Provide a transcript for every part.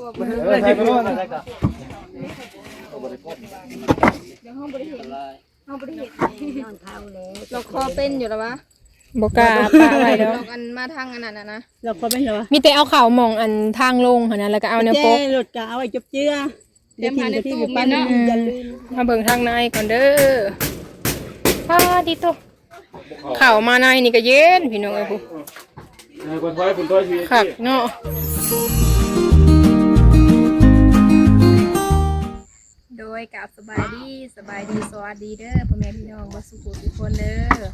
เออใส่ไปโน่นใส่กันเดี๋ยวห้องบริเหตุห้องบริเหตุนอนเท้าแล้วเราคอเป็นอยู่แล้ววะบกล้าปะไว้แล้วเรากันมาทางอันนั้นน่ะนะเราก็ไม่เหรอมีแต่เอาเข่าวมองอันทางลงหั่นนะแล้วก็เอาแนวแจ้โป๊กรถกะเอาไว้จบเจือเดี๋ยวทิ้งกับที่อยู่ปั้นอย่าลืมมาเบิ่งทางในก่อนเด้อป้าดิโตเข่าวมาในนี่ก็เย็นพี่น้องเอ้ยผู้เออคนถอยคนถอยชีวิต คักเนาะ ยกับสบายดีสบายดีสวัสดีเด้อพ่อแม่พี่น้องบ่สุขทุกคนเด้อ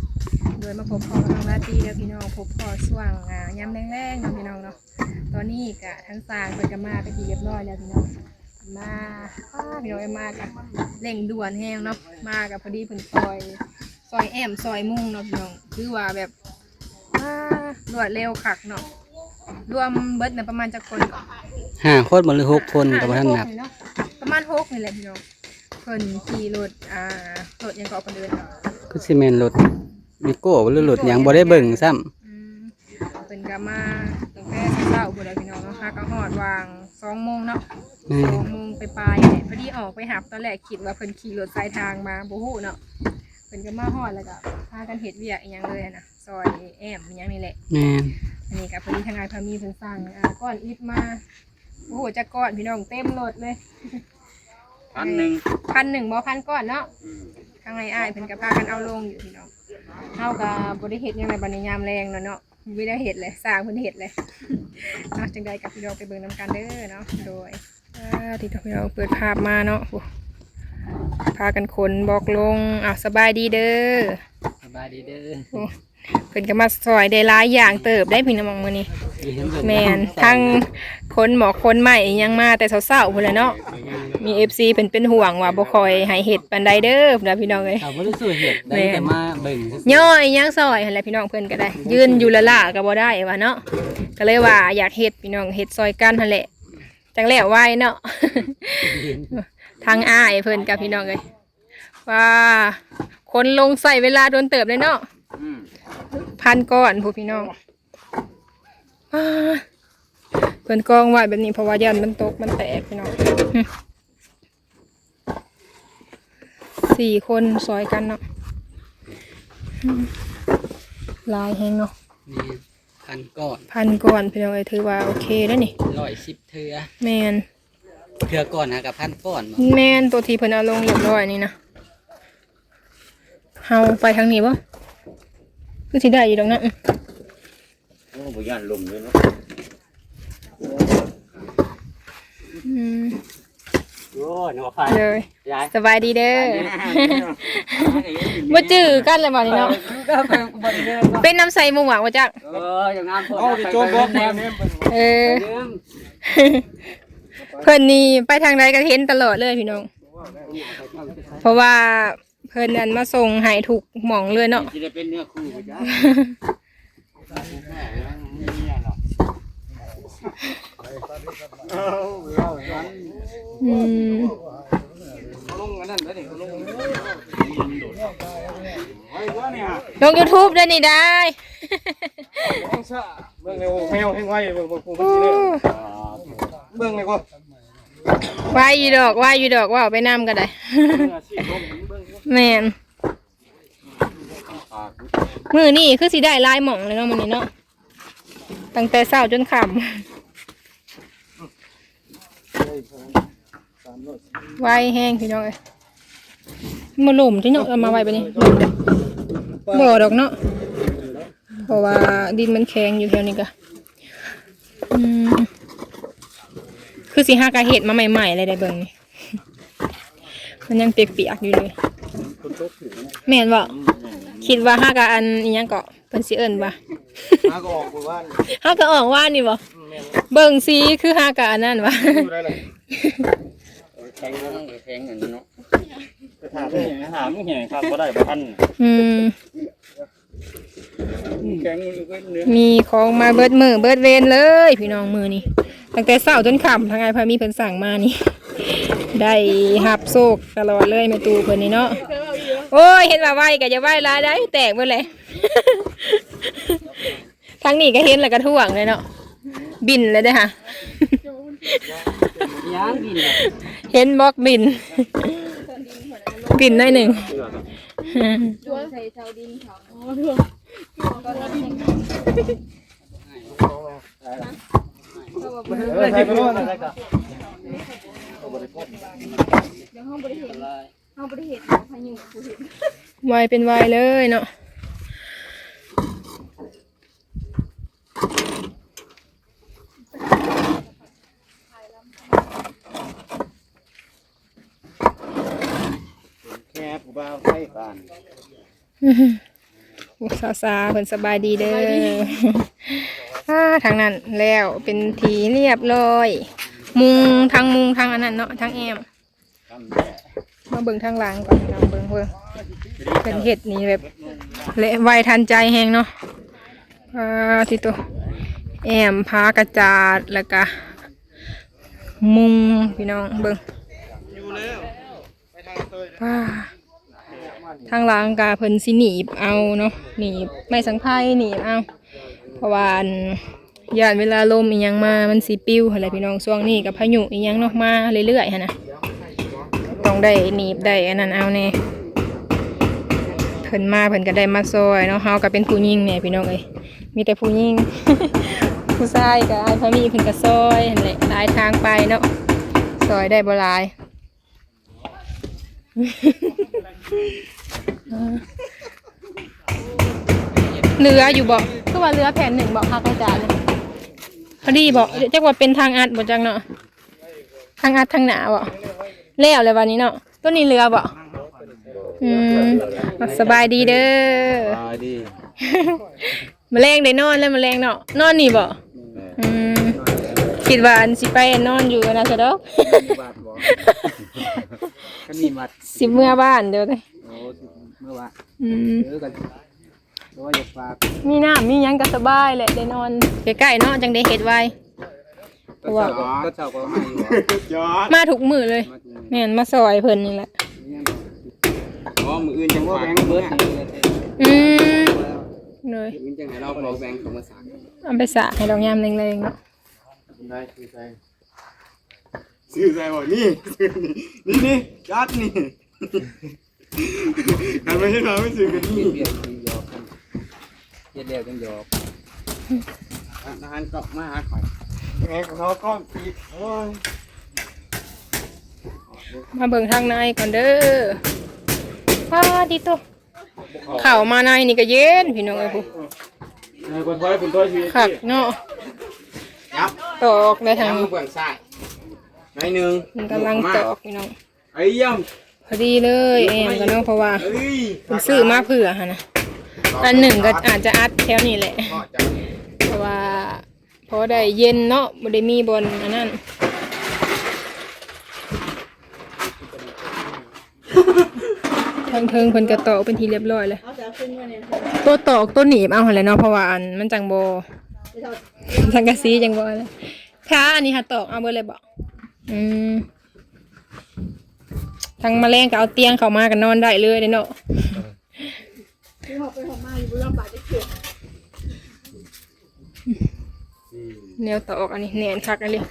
โดยมาพบพ่อกับน้องราตรีเด้อพี่น้องพบพ่อช่วงอ่ายามแรงๆเนาะพี่น้องเนาะตอนนี้กะทั้งสร้างเพิ่นก็มาไปนที่เรียบร้อยแล้วพี่น้องมาอ้าพี่น้องเอ้ยมากันเร่งด่วนแฮงเนาะมากับพอดีเพิ่นซอยซอยแอมซอยมุ่งเนาะพี่น้องคือว่าแบบอ่ารวดเร็วคักเนาะรวมเบิดน่ะประมาณจักคนก่อนห้าคนบ่หรือหกคนกับท่านนับเนาะประมาณหกนี่แหละพี่น้อง เพิ่นขี่รถอ่ารถยังเกาะคนเดินเนาะก็สิแม่นรถวิโก้หรือรถหยังบ่ได้เบิ่งซ้ำอืมเพิ่นก็มาตั้งแต่เช้าๆพุ่นแหละพี่น้องเนาะค่ะก็ฮอดวางสองโมงเนาะอืสมองโมงไปปลายๆเนี่ยพอดีออกไปหับตอนแรกคิดว่าเพิ่นขี่รถสายทางมาบ่ฮู้เนาะเพิ่นก็มาฮอดแล้วก็พากันเฮ็ดเวียกอีหยังเลยอะนะซอยแอมอีหยังนี่แหละ แม่นอันนี้ก็พอดีทางงานพามีเพิ่นสร้างอ่าก้อนอิฐมาโอ้โหจักก้อนพี่น้องเต็มรถเลย พันหนึ่งพันหนึ่งบ่พันก้อนเนาะข้างในอ้ายเพิ่นก็พากันเอาลงอยู่พี่น้องเฮาก็บ่ได้เฮ็ดหยังในบัดนี้ยามแรงเนาะเนาะบ่ได้เฮ็ดเลยสร้างเพิ่นเฮ็ดเลยเนาะจังใดกับพี่น้องไปเบิ่งนํกันเด้อเนาะโดยอ่าที่พี่น้องเปิดภาพมาเนาะโอ้พากันขนบอกลงอ้าวสบายดีเด้อสบายดีเด้อโอ้ เพิ่นก็มาซอยได้หลายอย่างเติบได้พี่น้องมื้อนี้แมนทั้งคนหมอคนใหม่ยังมาแต่เศร้าๆพุ่นแหละเนาะมีเอฟซีเป็นเป็นห่วงว่าบ่คอยให้เห็ดปันไดเด้อพุ่นน่ะพี่น้องเอ้ยถ้าบ่ได้สู้เฮ็ดได้แต่มาเบิ่งซื่อย่อยยังซอยหั่นแหละพี่น้องเพิ่นก็ได้ ยืนอยู่ละล่าก็บ่ได้ว่าเนาะก็เลยว่าอยากเฮ็ดพี่น้องเฮ็ดซอยกันหั่นแหละจังแล้วไว้เนาะทางอ้ายเพิ่นกับพี่น้องเอ้ยว่าคนลงใส่เวลาโดนเติบเลยเนาะอืม พันก้อนผู้พี่น้องอ่าเพิ่นกองไว้แบบนี้เพราะว่ายันมันตกมันแตกพี่น้องหึสี่คนซอยกันเนาะหึหลายแหงเนาะๆนี่พันก้อนพันก้อนพี่น้องเอ้ยถือว่าโอเคแล้วนี่110เทื่อแมนเทื่อก่อนหากับพันก้อนบ่แมนตัวทีเพิ่นเอาลงเรียบร้อยนี่นะเฮาไปทางนี้บ่คื อสิได้อยู่ดอกนะอื้อโอ้บ่ย่านลมเลยเนาะอืมโอ้ยหนอไฟเลยยายสบายดีเด้อบ่จื้อกันเลยบ่นี่เนาะก็ไปบ่ได้เด้อเป็นน้ำใสหมู่หวังว่าจักเอออย่างงามพอเอาไปโจมบอกมาเนี่ยเออลืมเพิ่นนี่ไปทางใดก็เห็นตลอดเลยพี่น้อง เพราะว่าเพิ่นนั้นมาส่งให้ถูกหม่องเลยเนาะสิได้เป็นเนื้อคู่บ่จ้าเอาเอาวันอืมลงอันนั้นได้นี่ลงไอ้ว่าเนี่ยลง YouTube ด้นี่ได้ต้องซะเบิ่งในแมวให้ไว้เบิ่งเบิ่งกูมันสิเด้อเบิ่งเลยกูว่าอยู่ดอกว่าอยู่ดอกว่าเอาไปนำก็ได้ แมนมือนี่คือสิได้ลายหม่องเลยเนาะมื้อนี้เนาะตั้งแต่เช้าจนค่ำไวแห้งพี่น้องเอ้ยมาหลุมที่เนาะเอามาไว้ไปนี่หลุมเด้อบ่ดอกเนาะเพราะว่าดินมันแข็งอยู่แถวนี้ก็คือสิหากะเห็ดมาใหม่ๆเลยได้เบิ่งนี่มันยังเปียกๆอยู่เลย แม่นบ่คิดว่าหากะอันอีหยังก็เพิ่นสิเอิ้นว่าหาก็ออกกูว่าหากะออกว่านี่บ่เบิ่งสีคือหากะอันนั้นวะอยู่ได้เลยแข็งแล้วแข็งอย่างนี้เนาะไปถามมึงหามึงแห่งครับบ่ได้บ่ทันอืม แข็งอยู่เนื้อมีของมาเบิดมือเบิดเวรเลย พี่น้องมือนี่ตั้งแต่เช้าจนค่ำทางไงพามีเพิ่นสั่งมานี่ ได้หับโซกตลอดเลยแม่ตูเพิ่นนี่เนาะโอ้ยเห็นว่าไหวก็จะไหวหลายได้แตกเบิดเลย ทางนี้ก็เห็นแล้วก็ท่วงเลยเนาะบินเลยเด้อค่ะยางบินเห็นบอกบิน บินหน่อยหนึ่งช่วยใส่เสาดินเขา เออใส่ไปโน่นอะไรกันเดี๋ยวห้องบริเห็นห้องบริเห็นพายุผู้เห็นวายเป็นวายเลยเนาะแค่ผู้บ่าวใส่บ้านอุ สาสาเพิ่นสบายดีเด้ออ่าทางนั้นแล้วเป็นทีเรียบร้อย มุงทางมุงทางอันนั้นเนาะทางแอมมาเบิ่งทางหลังก่อนเราเบิ่งเบิ่งเป็นเห็ดนี่แบบเละไวทันใจแฮงเนาะอ่าที่ตัวแอมพากระจาดแล้วก็มุงพี่น้องเบิ่งอยู่แล้วไปทางเตยว้า ทางล้างกาเพิ่นสิหนีบเอาเนาะหนีบไม่สังไพ่หนีบเอาเพราะว่าอันยานเวลาลมอีหยังมามันสิปิ้วอะไรพี่น้องช่วงนี้กับพายุอีหยังเนาะมาเรื่อยๆหั่นะต้องได้หนีบได้อันนั้นเอาแน่เพิ่นมาเพิ่นก็ได้มาซอยเนาะเฮาก็เป็นผู้หญิงเนี่ยพี่น้องเอ้ยมีแต่ผู้หญิงผู้ชายก็อ้ายพามีเพิ่นก็ซอยหั่นแหละหลายทางไปเนาะซอยได้บ่หลาย เรืออยู่บ่คือว่าเรือแผ่นหนึ่งบ่พักอาจารย์เลยพอดีบ่จักว่าเป็นทางอัดบ่จังเนาะทางอัดทางหนาบ่แล้วเลยวันนี้เนาะตัวนี้เรือบ่อืมสบายดีเด้ออ่าดีแมลงได้นอนแล้วแมลงเนาะนอนนี่บ่อืมคิดว่าอันสิไปนอนอยู่นะซะดอกบาทบ่ก็นี่มัดสิเมื่อบ้านเดี๋ยวเลยโอ้เมื่อวานอืมเออกันเพราะว่าอยากฝากมีน้ำมีหยังก็สบายแหละได้นอนใกล้ๆเนาะจังได้เฮ็ดไว้ก็เช่าก็ก็เช่าก็ให้อยู่ยอดมาทุกมื้อเลยมาถึงแม่นมาซอยเพิ่นนี่แหละอ๋อมืออื่นจังว่าแบงค์เบิดอืมเลยมือจังให้เราเราแบงค์เขามาสากเอาไปสระให้ดอกยามแรงๆเนาะได้คือใส่ซื้อใส่บ่นี่ซื้อนี่นี่ยอดนี่ ทำไมให้เราไม่ซื้อกันนี่เรียนคือหยอกกันเรียนเรียนกันหยอกอาหารก็มาหาข่อยไงของเขาก็อีกโอ้ยมาเบิ่งทางในก่อนเด้อว้าดิโตเข้ามาในนี่ก็เย็นพี่น้องเอ้ยผู้นายคนไว้คนตัวชีวิตคักเนาะยับตอกได้ทางทางเบื้องซ้ายหน่อยหนึ่งกำลังตอกพี่น้องไอ้ยี่ยม พอดีเลยแอมกันเนาะเพราะว่าเอ้ยเพิ่นซื้อมาเผื่อหั่นนะอันหนึ่งก็อาจจะอัดแถวนี้แหละพ่อจังเพราะว่าพอได้เย็นเนาะบ่ได้มีบนอันนั้นทางเทิงเพิ่นก็ตอกเป็นทีเรียบร้อยเลยเอาจะขึ้นมาเนี่ยตัวตอกตัวหนีบเอาหั่นแหละเนาะเพราะว่าอันมันจังบ่สังกะสีจังบ่อะไรค่ะอันนี้ค่ะตอกเอาเบิดเลยบ่อืม ทางแมลงก็เอาเตียงเข้ามากันนอนได้เลยเด้เนาะที่หอบไปหอบมาอยู่บนลำบากจะเกิดแนวตอกอันนี้แน่นคักอันนี้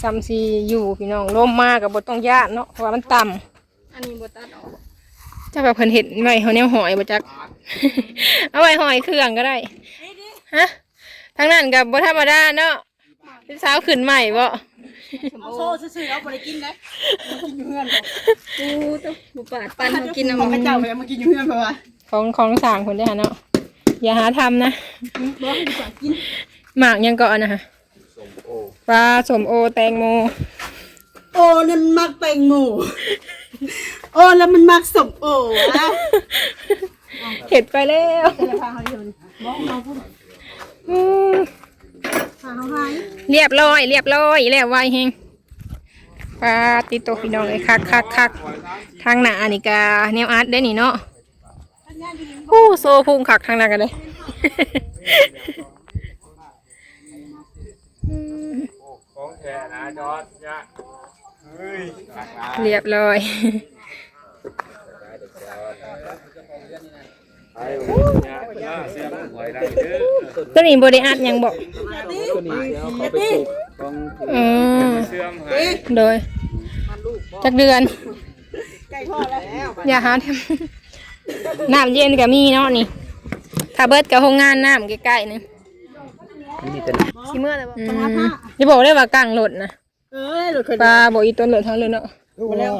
ซ้ำซีอยู่พี่น้องลมมากกับบต้องย่านเนาะเพราะว่ามันต่ำอันนี้บตัดออกจะแบบเพิ่นเห็ดไว้เขาแนวหอยบ่จัก เอาไว้หอยเครื่องก็ได้ฮะทางนั้นกับบ่ธรรมดาเนาะเป็นสาวขึ้นใหม่บ่ เอาโซ่ซื่อๆเอาไปกินได้กินอยู่เฮือนกูต้องบุปาดปันเขากินขน้ำองมันพระเจ้าไปมากินอยู่เฮือนเพราะว่าของของสร้างคนได้อฮะเนาะอย่าหาทำนะบ่ให้ดีกว่ากินหมากยังก่อนนะฮะปลาสมโอแตงโมโอ้นั่นมักแตงโมโอ้แล้วมันมักสมโอวะเห็ดไปแล้ว จะพาเขาอยู่บ่เอาพูด อืม พาเขาให้เรียบร้อย เรียบร้อยแล้วไวเฮงปลาติโตพี่น้องเลยคักคักคักทางหน้านี่กาแนวอาร์ตได้นี่เนาะโอ้โซพุงคักทางหน้ากันเลยเรียบร้อย ไอ้เนี่ยเสียบหวยได้เด้อตัวนี้บริอัดยังบอกตัวนี้เอาเขาไปปลูกของเออเสื่อมหายโดยจักเดือนใกล้พ่อแล้วอย่าหาทำน้ำเย็นก็มีเนาะนี่ถ้าเบิดกับโรงงานน้ำใกล้ๆนึงมีแต่สิเมื่อเลยบ่อย่าบอกได้ว่ากลางรถนะเอ้ยรถเคยปลาบอกอีต้นรถทั้งเลยเนาะ แล้ว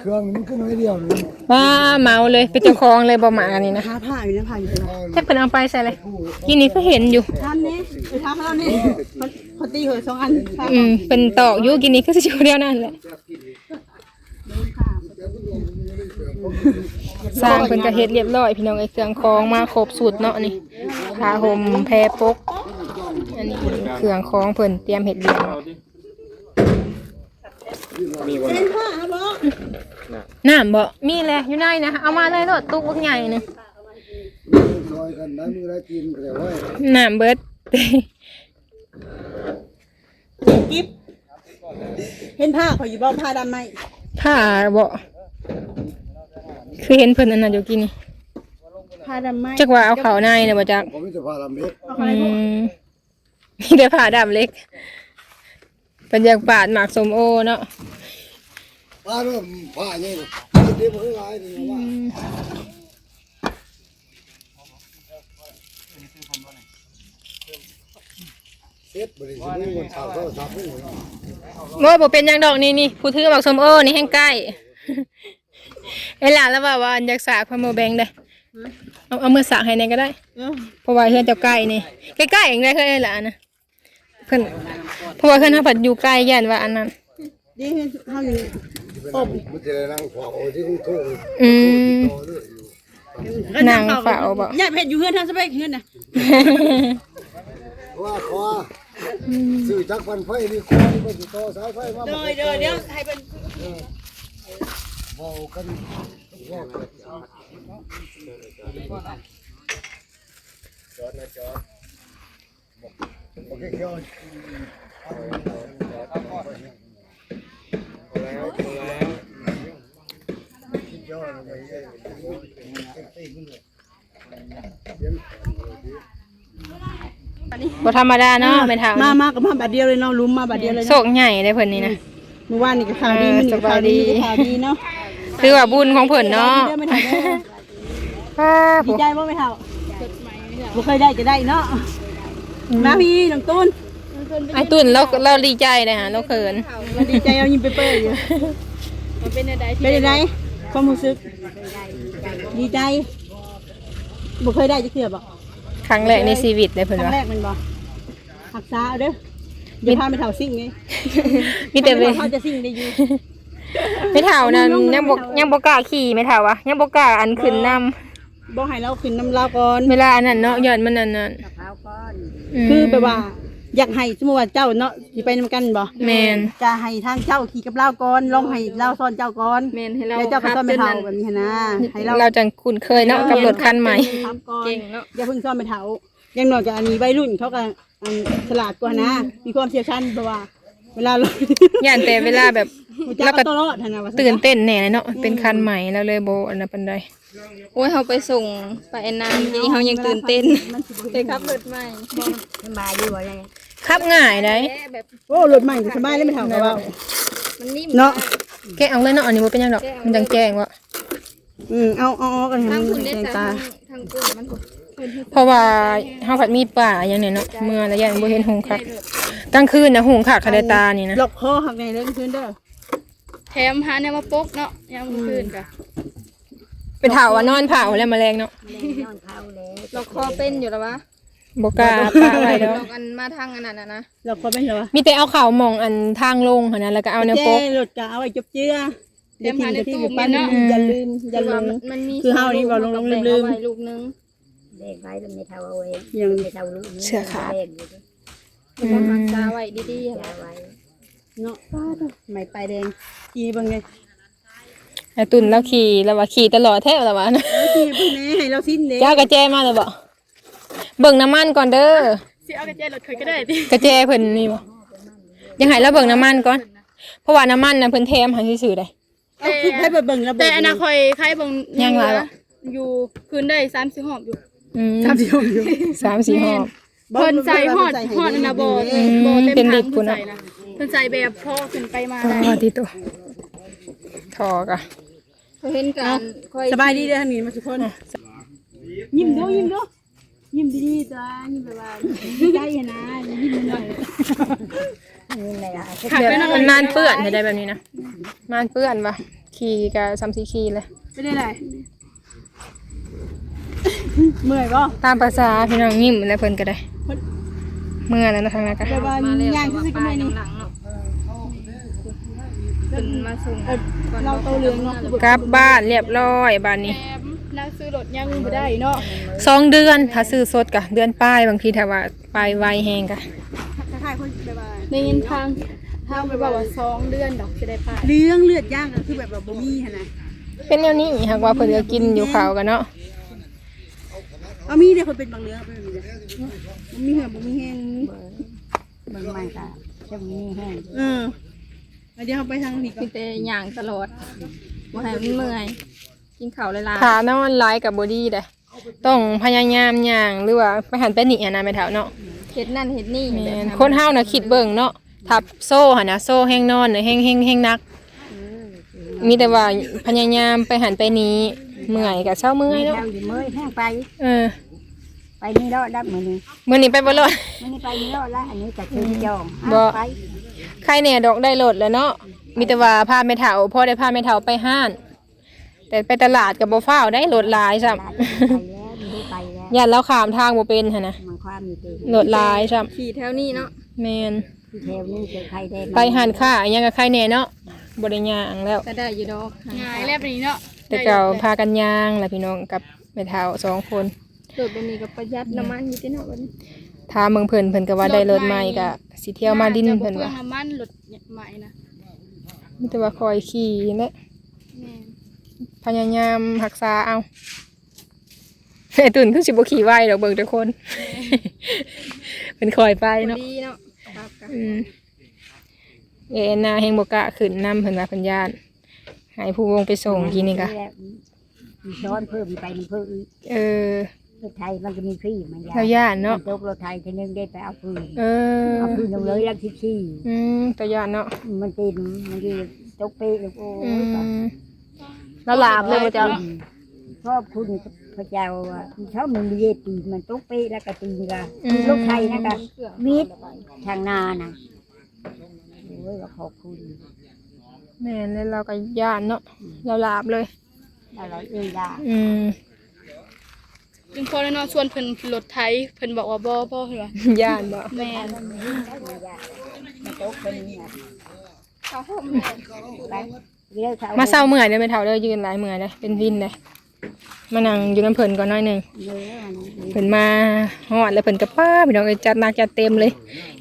เครื่องมันก็น้อยเดียวเลยป้าเมาเลยเป็นเจ้าของเลยบ่หมากันนี่นะหาผ้าอยู่นะผ้าอยู่ตรงนั้นแค่เพิ่นเอาไปใส่เลยกินนี่ก็เห็นอยู่ ทำนี่ไปทำแล้วนี่เขาเขาตีเหอะสองอันทำอืมเป็นตอกอยู่กินนี่ก็สิอยู่เดียวนั่นแหละสร้างเพิ่นก็เฮ็ดเรียบร้อยพี่น้องไอ้เครื่องคองมาครบสูตรเนาะนี่ผ้าห่มแพรปกอันนี้เครื่องคองเพิ่นเตรียมเฮ็ดเรียบร้อย มีคนเป็นผ้าครับบอกน้ำบ่มีแหละอยู่ในนะ เอามาเลยรถตุกบักใหญ่นึงซอยกันได้มือได้กินแต่ว่าน้ำเบิด กิ๊บเห็นผ้าเขาอยู่บ้าผ้าดำไหมผ้าบ่คือเห็นเพิ่นอันนั้นอยู่กินนี่ผ้าดำไหมจักว่าเอาเขาในน่ะบ่จักผมไม่จะพาลำเล็กอืมมีแต่ผ้าดำเล็ก เป็นอยากปาดหมากสมโอเนาะป้าเริ่มผ้าเนี่ยเดี๋ยวมันก็ลายนี่ว่าเซ็ตบริษัทนี้มันสาวก็สาวไม่หมดบ่บ่เป็นหยังดอกนี่นี่ผู้ถือหมากสมโอนี่แห่งใกล้เวลาแล้วว่าว่าอันอยากสากพะโมแบงได้เอาเอามือสากให้ในก็ได้เออเพราะว่าเพื่อนเจ้าใกล้นี่ใกล้ๆเองได้เคยละนะ เพื่อนเพราะว่าเพื่อนเขาผัดอยู่ใกล้ย่านว่าอันนั้นดีขึ้นเขาอยู่นี่มันจะนั่งขวาโอ้ที่คุณโทษอืมต่อเลยอยู่นางเฝ้าบ่ย่าเพชรอยู่เฮือนทางสเปกเฮือนน่ะว่าขวาสื่อจักพันไฟนี่ขวานี่ก็จะต่อสายไฟมาเดี๋ยวเดี๋ยวเดี๋ยวให้เป็นเบากันว่ากันจอดนะจอดโอเคเกี่ยว บ่ธรรมดาเนาะไม่ถามมามากับมาบัดเดียวเลยเนาะลุ้มมาบัดเดียวเลยโชคใหญ่ได้เพิ่นนี่นะ เมื่อวานนี่ก็ข่าวดีเออมันนี่ก็ข่าวดีสบายดีมีแต่ข่าวดีเนาะคือว่าบุญของเพิ่นเนาะเดี๋ยวไม่ทันได้ป้าดีใจบ่ไม่เท่าบ่เคยได้จะได้เนาะ มาพี่น้องตูนไอ้ตุ่นเราเราดีใจเลยฮะเราเขินมันดีใจเอายิ้มเปื่อยๆอยู่มันเป็นอะไรเป็นยังไงความรู้สึก ดีใจบ่เคยได้จะเคือบ่ครั้งแรกในชีวิตเลยคเพิ่นรั้งว่าแรกมันบ่รักษาเอาเด้ออย่าพาไปเท่าซิ่งไงมีแต่เวถ้าเขาจะซิ่งได้อยู่ ไม่เท่านั้นยังบ่ยังบ่กล้าขี่ไม่เท่าวะยังบ่กล้าอันขึ้นนำ บ่ให้เราขึ้นน้ำลาวก่อน เวลาอันนั้นเนาะย้อนมันอันนั้นมคือแบบว่า อยากให้สมมุติว่าเจ้าเนาะสิไปนำกันบ่แม่นจะให้ทางเจ้าขี่กับเราก่อนลองให้เราสอนเจ้าก่อนเมนให้เราแล้วเจ้าก็สอนไปเท่าแบบนี้นะให้เราเราจังคุ้นเคยเนาะกับรถคันใหม่ทำก่อนเก่งเนาะอย่าเพิ่งสอนไปเท่าอยังน้อยก็อันนี้วัยรุ่นเขาก็อันฉลาดกว่านะ มีความเชี่ยวชาญเพราะว่า เวลาเราย่านแต่เวลาแบบแล้แล้ววก็ก็ตลอดหั่นนะว่าตื่นเต้นแหน่เลยเนาะเป็นคันใหม่แล้วเลยโบอันนั้นปันใด โอ้ยเขาไปส่งไปแอนนานทีนี้เขายังตื่นเต้นมันสิบ่เลเห็ยนครับรถใหม่ขับง่ายได้แค่แบบโอ้รถใหม่ก็สบายเลยไม่เท่ากับว่ามันนิ่มเนาะแกะเอาเลยเนาะอันนี้บ่เป็นหยังดอกมันจังแจ้งว่าอืมเอาเอาเอากันให้ทางมันคุณได้แสงจ้ะตาทางคุณมันถูกเพราะว่าเฮาผัดมีป่าอย่างเนี้ยเนาะเมื่อระยะบ่เห็นหงส์คักกลางคืนน่ะหงส์คักคาไดตานี่นะหลอกคอหักในเรื่องคืนเด้อแถมหาแนวมาปกเนาะยามกลางคืนกะ ไปเฒ่าว่านอนเผาแล้วแมลงเนาะเราคอเป็นอยู่แล้ววะบ่กล้าปาไว้ดอกเรากันมาทางอันนั้นน่ะนะหลอกคอเป็นเหรอวะมีแต่เอาเข่าวหมองอันทางลงหั่นน่ะแล้วก็เอาแนวแจ้โป๊กรถก็เอาไว้จบเจือเตรียมหาในตู้อยู่ปั้นเนาะอย่าลืมอย่าคือลืว่ามมันมีคือเฮานี่ว่าลงๆลืมๆ เอาไว้ลูกนึงเด็กไว้เป็นไม่เท่าเอาเองยังไม่เท่าลูกนี่เสื้อขาดเด็กอยู่ดิแล้วก็รักษาไว้ดีๆยาค่ะไว้เนาะป้าดไม่ไปแดงขี่เบิ่งไง ไอ้ตุนแล้วขี่แล้วว่าขี่ตลอดแท้แล้วว่านะเอาขี่เบิ่งแหน่ให้เราสิ้นเด้เจ้ากระแจมาเลยบ่เบิ่งน้ำมันก่อนเด้อสิเอากระเจรถเคยก็ได้ดิกระแจเพิ่นนี่บ่ยังให้เราเบิ่งน้ำมันก่อน เพราะว่าน้ำมันน่ะเพิ่นแถมให้ซื่อๆได้ เอาคือให้ไปเบิ่งระเบิดแต่อนาคอยใครเบิ่งยังไงวะ อยู่คืนได้30หอบอยู่ อืมสามสิบหกอยู่สามสี่หอบ เพิ่นใส่ฮอดฮอดอันนะบ่บ่เต็มเป็นถัดิงบเพิ่พุ่นนใส่เนาะนะเพิ่นใส่แบบพ่อขึ้นไปมาได้อ๋อที่ตัวทอกะ เขาเห็นกันค่อยสบายดีเด้อทางนี้มาทุกคน ยิ้มดูยิ้มดูยิ้มดีๆจ้ายิ้มแบบว่าดีใจอะนะยิ้มหน่อยนี่แหละขับแบบไปนั่งมันนานเปื้อนให้ได้แบบนี้นะนานเปื้อนปะขี่กับซัมซีขี่เลยไม่ได้ไรเมื่อยป่ะตามภาษาพี่น้องยิ้มแล้วเพิ่นก็ได้ เมื่อแล้วนะทางนั้นก็แบบว่าย่างที่สิก็ไม่นี่ เพิ่นมาส่งเราโตเรืองเนาะกลับบ้านเรียบร้อยบ้านนี้แถมนั่งซื้อรถยังบ่ได้เนาะสองเดือนถ้าซื้อสดกะเดือนป้ายบางทีถ้าว่าปลายไวแหงกะถ่ายคนแบบว่าได้ยินทางทางไปบอกว่าสองเดือนดอกจะได้ไปเรื่องเลือดย่างก็คือแบบแบบบ่มีหั่นนะเป็นแนวนี้หากว่าเพิ่นก็กินอยู่เขาวกันเนาะเอามีเด้คนเป็นบางเรื่องเป็นแบบนี้บ่มีเหือบ่มีแห้งเบิ่งมันก็ช่วงนี้แห้งเออ เดี๋ยวเราไปทางนี้ก่อมีนแต่ย่างตลอดบ่ให้มันเมื่อย กินข้าวหลายขานอนไลายกับบอดี้เด้ต้องพยายามย่างหรือว่าไปหันไปหนีอะนะแม่เฒ่าเนาะๆเฮ็ดนั่นเฮ็ดนี่แม่แบบนนั้นคนเฮาน่ะคิดเบิ่งเนาะทับโซ่หั่นน่ะโซ่แห้งนอนน่ะแห้งแห้งแห้งนัก มีแต่ว่าพยายามไปหันไปหนี้เมื่อยก็เช้าเมื่อยเนาะเจ้าอยู่เมื่อยแห้งไปเออไปนี่รอดดับมือนี้มื้อนี้ไปบ่รอดมื้อนี้ไปนี่รอดละอัน นี้ก็คือจองบ่ไปใครเนี่ยดอกได้รถแล้วเนาะมีแต่ว่าพาแม่เฒ่าพ่อได้พาแม่เฒ่าไปห้าน แต่ไปตลาดกับบ่ฟ้าวได้รถหลายซ้ำไปแล้วมีไปแล้วย่านเราข้ามทางบ่เป็นหั่นน่ะมันความมีเต็มรถหลายซ้ำขี่แถวนี้เนาะแม่นที่แถวนี้เจอใครได้ไปหันค่าอิหยังกับใครแน่เนาะบ่ได้ย่างแล้ว ก็ได้อยู่ดอกง่ายแล้วแบบนี้เนาะแต่เก่าพากันย่างแหละพี่น้องกับแม่เฒ่าสองคนรถแบบนี้ก็ประหยัดน้ำมันอยู่ที่เนาะบัดนี้ถ้าเมืองเพิ่นเพิ่นก็ว่าได้รถใหม่ก็ สิเที่ยวมาดินเพิ่นจะบ่ว่าเปลืองน้ำมันรถใหม่นะมีแต่ว่าคอยขี่นั่นแหละแม่นพยายามรักษาเอาไอ้ตุ่นคือสิบ่ขี่ไวดอกเบิ่งทุกคนเพิ่นคอยไปเนาะดีเนาะครับกันอืมเอ็นนาแฮงบ่กล้าขึ้นนำเพิ่นว่าเพิ่นย่านให้ผู้วงไปส่งทีนี่ก็มีซ้อนเพิ่มไปมีเพิ่มอีกเออ รถไทยมันก็มีฟรีมันยาเราย่านเนาะตกรถไทยทีนึงได้ไปเอาปืนเออเอาปืนลงเลยลักที่สี่อืมตะย่านเนาะมันเต็มมันดีตกเป๊ะเลยโอ้อืยมแล้วลาบเลยบ่เจ้าชอบคุณพระเจ้าอะชอบมันมีเยตีมันตกเป๊ะแล้วก็ตีละมีรถไทยนะกะมีดทางนานะโอ้ยก็ขอบคุณแม่นแล้วเราก็ย่านเนาะเราลาบเลย แล้วเราเอ้ยได้อืม จึงพอแล้วเนาะชวนเพิ่นรถไถเพิ่นบอกว่าบ่บ่เพิ่นว่าย่านบ่แม่นมันตกเป็นเนี่ยเขาห่มไปเรียกเขามาเศร้าเมื่อยเด้อไม่เท่าเด้อยืนหลายเมื่อยเด้อเป็นวินเด้อมานั่งอยู่น้ำเพิ่นก่อนหน้อยหนึงเยอะมันเพิ่นมาฮอดแล้วเพิ่นก็ป้าพี่น้องเอ้ยจัดหนักจัดเต็มเลย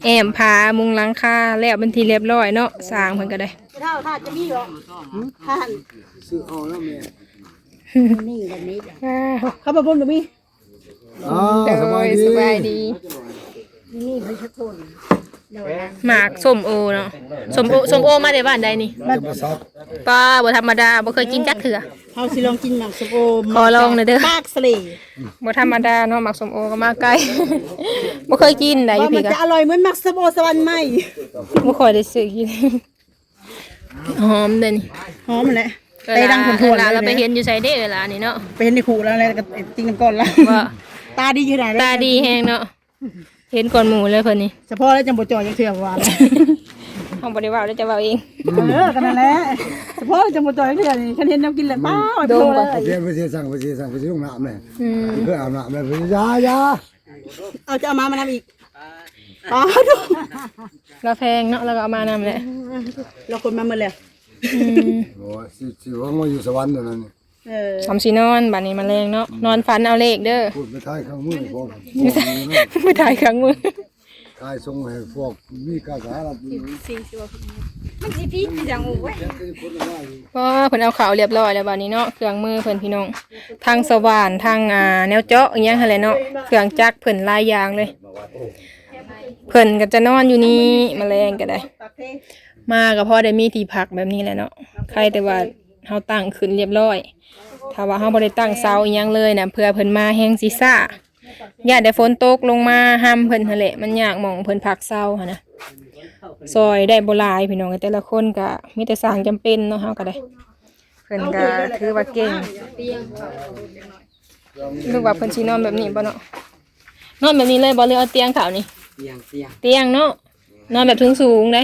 แอมพามุงหลังคาแล้วเป็นทีเรียบร้อยเนาะสร้างเพิ่นก็ได้เท่าถ้าจะมีหรอท่านซื้อเอาแล้วแม่นี่แบบนี้ว้าวเขาบอกบ่มี อ่าเด้สบายอดีสบายดีนี่เพิ่นสักคนเดี๋ยวนะหมากส้มโอเนาะส้มโอส้มโอมาแต่บ้านใดนี่มันจะซับป้าบ่ธรรมดาบ่เคยกินจักเถื่อ เฮาสิลองกินหมักสมโอขอลองหน่อยเด้อ ปากสลีบ่ธรรมดาเนาะหมักส้มโอก็มาไกล บ่เคยกินได้อยู่ว่ามัพี่นก็จะอร่อยเหมือนหมักสมโอสวรรค์ไหมบ่ค่อยได้ซื้อกินหอมเด้อนี่หอมมันแหละเวไปลาดังคนเวทั่วลาเราไปเห็เห็นนอยู่ไสเด้เวลานี่เนาะ ไปเห็นในขู่แล้วอะไรก็ติ้งน้ำก้อนแล้วว่า ตาดีอยู่ไหนตาดีแฮงเนาะเห็นก่อนหมู่เลยเพิ่นนี่เฉพาะแล้วจังบ่จ่อยยังเถื่อว่าห้องบ่ได้เว้าได้จะเว้าเองเออกันนั่นแหละเฉพาะจังบ่จ่อยยังเถื่อนี่ฉันเห็นน้ำกินแล้วป้าโดมเลยเรียนไปเสียสั่งไปเสียสั่งไปเสียลงน้ำเลยอืมเพื่ออาบน้ำเลยไปยายาเอาจะเอามามานํอีกอ๋อดูเราแพงเนาะแล้วก็เอามานำแหละเราคนมาหมดแล้วอืมโอ้ยสิสิว่ามาอยู่สวรรค์ตัวนั้นนี่ เออทำสินอนบัดนี้มาแรงเนาะนอนฝันเอาเลขเด้อพูดไปท้ายข้างมือพวกไม่ถ่ายครั้งมือท้ายส่งให้พวกมีกาสารับอยู่สี่สิบว่ามันสิพี่สิจังโอ้ยก็เพิ่นเอาเขาวเรียบร้อยแล้วบัดนี้เนาะเครื่องมือเพิ่นพี่น้องทางสว่านทางอ่าแนวเจาะอหยังหั่นแหละเนาะเครื่องจักรเพิ่นหลายอย่างเลย เพิ่นก็จะนอนอยู่นี่แมลงก็ได้ ตักเทมาก็พอได้มีที่พักแบบนี้แหละเนาะใครแต่ว่า เฮาตั้งขึ้นเรียบร้อย ถ้าว่าเฮาบ่ได้ตั้งเสาอีหยังเลยนะเพื่อเพิ่นมาแฮงสิซ่าอย่าได้ฝนตกลงมาห้ามเพิ่นหั่นแหละมันยากหมองเพิ่นพักเศร้าหั่นนะซอยได้บ่หลายพี่น้องแต่ละคนก็มีแต่สร้างจำเป็นเนาะเฮาก็ได้เพิ่นก็ถือว่าเก่งนึกว่าเพิ่นสินอนแบบนี้บ่เนาะนอนแบบนี้เลยบ่เลยเอาเตียงเขานี่เตียงเตียงเตียงเนาะนอนแบบถึงสูงๆเด้ห้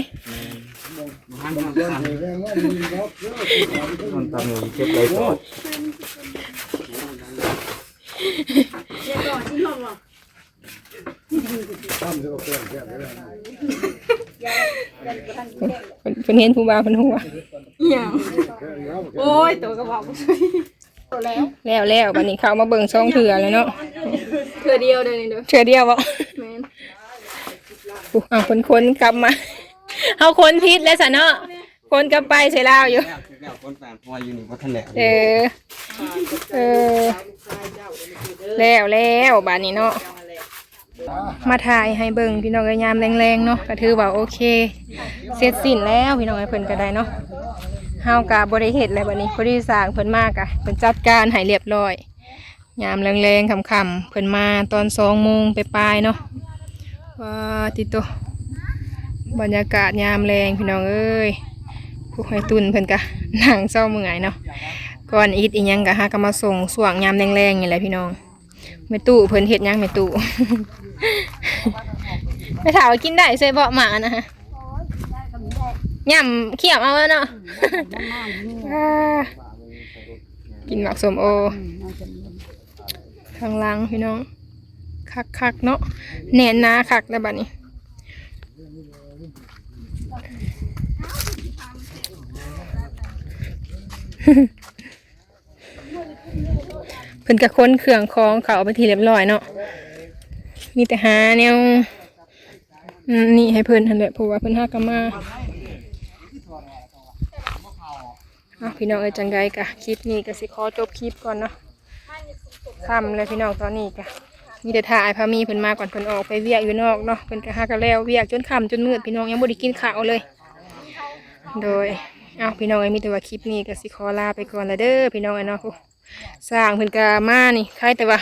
ามเรื่องแรงว่ามีเนาะเรื่องมันทำให้เจ็บเลยปอดทำเรื่องแก่แก่เลยเพิ่นเพิ่นเห็นผู้บ่าวเพิ่นฮู้ว่าโอ้ยตัวกระบอกแล้วแล้วบัดนี้เข้ามาเบิ่งช่องเถื่อแล้วเนาะเทื่อเดียวเด้อนี่เด้อเถื่อเดียวบ่แม่นอู้อ้าวคนคนกลับมา เฮาคนพิษแล้วซะเนาะคนกลับไปใส่ลาวอยู่ แล้วแล้วคนแฟนพออยู่นี่บ่ทันแล้วเออ เออ แล้วแล้วบานนี้เนาะ มาถ่ายให้เบิ่งพี่น้องก็ยามแรงๆเนาะก็ถือว่าโอเค เสร็จสิ้นแล้วพี่น้องไอ้เพิ่นก็ได้เนาะเฮากะบ่ได้เฮ็ดอะไรบัดนี้พอดีสร้างเพิ่นมากะเพิ่นจัดการให้เรียบร้อย ยามแรงๆค่ำๆเพิ่นมาตอน2โมงไปปลายๆเนาะว้าติโต บรรยากาศยามแรงพี่น้องเอ้ยผู้ให้ตุนเพิ่นกะนั่งเศร้าเมื่อยเนาะก่อนอีทอีหยังก็หาก็มาส่งสว่างยามแรงๆนี่แหละพี่น้องแม่ตู้เพิ่นเฮ็ดยังแม่ตู้ไปถามว่ากินได้ใส่เบาะหมานะฮะย่ำเขียบเอาแล้วเนาะกินหมักสมโอทางหลังพี่น้อง คักคักๆเนาะแน่นนาคักแล้วบัดนี้ เพิ่นก็ค้นเครื่องของเขาเอาไปทีเรียบร้อยเนาะมีแต่หาแนวอืมนี่ให้เพิ่นทันแหละเพราะว่าเพิ่นหากมาอพี่น้องเอ้จังไดกะคลิปนี้ก็สิขอจบคลิปก่อนเนาะค่ำเลยพี่น้องตอนนี้กะมีแต่ถ่ายพามีเพิ่นมาก่อนเพิ่นออกไปเวียกอยู่นอกเนาะเพิ่นก็หากันแล้วเวียกจนค่ำจนมืดพี่น้องยังบ่ได้กินข้าวเลย โดย อ้าวพี่น้องไอ้มีแต่ว่าคลิปนี้ก็สิขอลาไปก่อนและเด้อพี่น้องไอ้เนาะสร้างเพิ่นกามานี่ใครแต่ว่า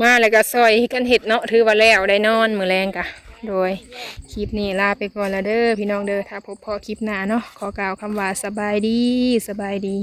มาแล้วก็ซอยกันเห็ดเนาะถือว่าแล้วได้นอนมือแรงกะ โดยคลิปนี้ลาไปก่อนแล้วเด้อพี่น้องเด้อถ้าพบพอคลิปหน้าเนาะขอกล่าวคำว่าสบายดีสบายดี